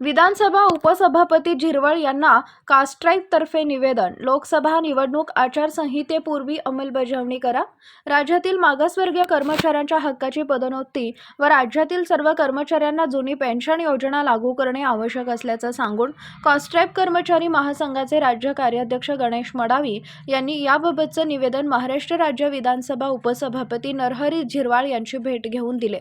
विधानसभा उपसभापती झिरवळ यांना कास्ट्राईकतर्फे निवेदन. लोकसभा निवडणूक आचारसंहितेपूर्वी अंमलबजावणी करा. राज्यातील मागासवर्गीय कर्मचाऱ्यांच्या हक्काची पदोन्नती व राज्यातील सर्व कर्मचाऱ्यांना जुनी पेन्शन योजना लागू करणे आवश्यक असल्याचं सांगून कॉस्ट्राईप कर्मचारी महासंघाचे राज्य कार्याध्यक्ष गणेश मडावी यांनी याबाबतचं निवेदन महाराष्ट्र राज्य विधानसभा उपसभापती नरहरी झिरवाळ यांची भेट घेऊन दिले.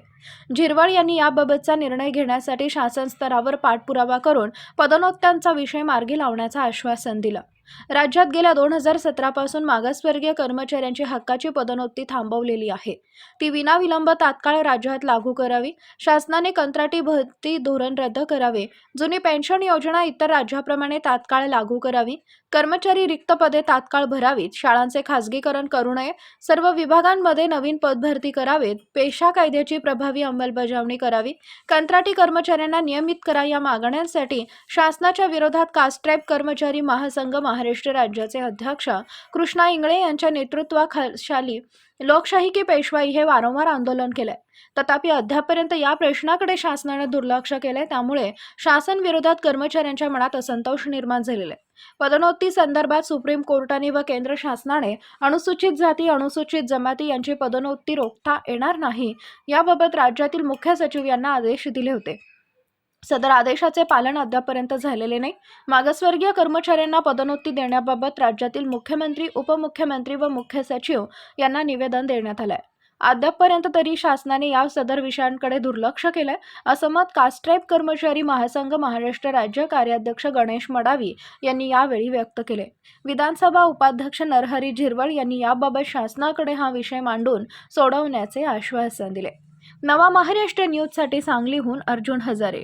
झिरवाळ यांनी याबाबतचा निर्णय घेण्यासाठी शासन स्तरावर पाठ पाठपुरावा करून पदोन्नत्यांचा विषय मार्गी लावण्याचं आश्वासन दिलं. राज्यात गेल्या दोन हजार सतरापासून मागासवर्गीय कर्मचाऱ्यांची हक्काची पदोन्नती थांबवलेली आहे. ती विनाविलंब तात्काळ राज्यात लागू करावी शासनाने कंत्राटी भरती धोरण रद्द करावे जुनी पेन्शन योजना इतर राज्याप्रमाणे तात्काळ लागू करावी कर्मचारी रिक्त पदे तात्काळ भरावीत शाळांचे खासगीकरण करू नये सर्व विभागांमध्ये नवीन पदभरती करावेत पेशा कायद्याची प्रभावी अंमलबजावणी करावी कंत्राटी कर्मचाऱ्यांना नियमित करा या मागण्यांसाठी शासनाच्या विरोधात कास्ट्रॅप कर्मचारी महासंघ महाराष्ट्र राज्याचे अध्यक्ष कृष्णा इंगळे यांच्या नेतृत्वाखाली लोकशाही की पेशवाई हे वारंवार आंदोलन केलंय. तथापि अद्यापपर्यंत या प्रश्नाकडे शासनाने दुर्लक्ष केलंय त्यामुळे शासन विरोधात कर्मचाऱ्यांच्या मनात असंतोष निर्माण झालेला आहे पदोन्नती संदर्भात सुप्रीम कोर्टाने व केंद्र शासनाने अनुसूचित जाती अनुसूचित जमाती यांची पदोन्नती रोखता येणार नाही याबाबत राज्यातील मुख्य सचिव यांना आदेश दिले होते. सदर आदेशाचे पालन अद्यापर्यंत झालेले नाही. मागासवर्गीय कर्मचाऱ्यांना पदोन्नती देण्याबाबत राज्यातील मुख्यमंत्री उपमुख्यमंत्री व मुख्य सचिव यांना निवेदन देण्यात आलंय. अद्यापपर्यंत तरी शासनाने या सदर विषयांकडे दुर्लक्ष केलंय असं मत कास्ट्राईब कर्मचारी महासंघ महाराष्ट्र राज्य कार्याध्यक्ष गणेश मडावी यांनी यावेळी व्यक्त केले विधानसभा उपाध्यक्ष नरहरी झिरवळ यांनी याबाबत शासनाकडे हा विषय मांडून सोडवण्याचे आश्वासन दिले. नवा महाराष्ट्र न्यूजसाठी सांगलीहून अर्जुन हजारे.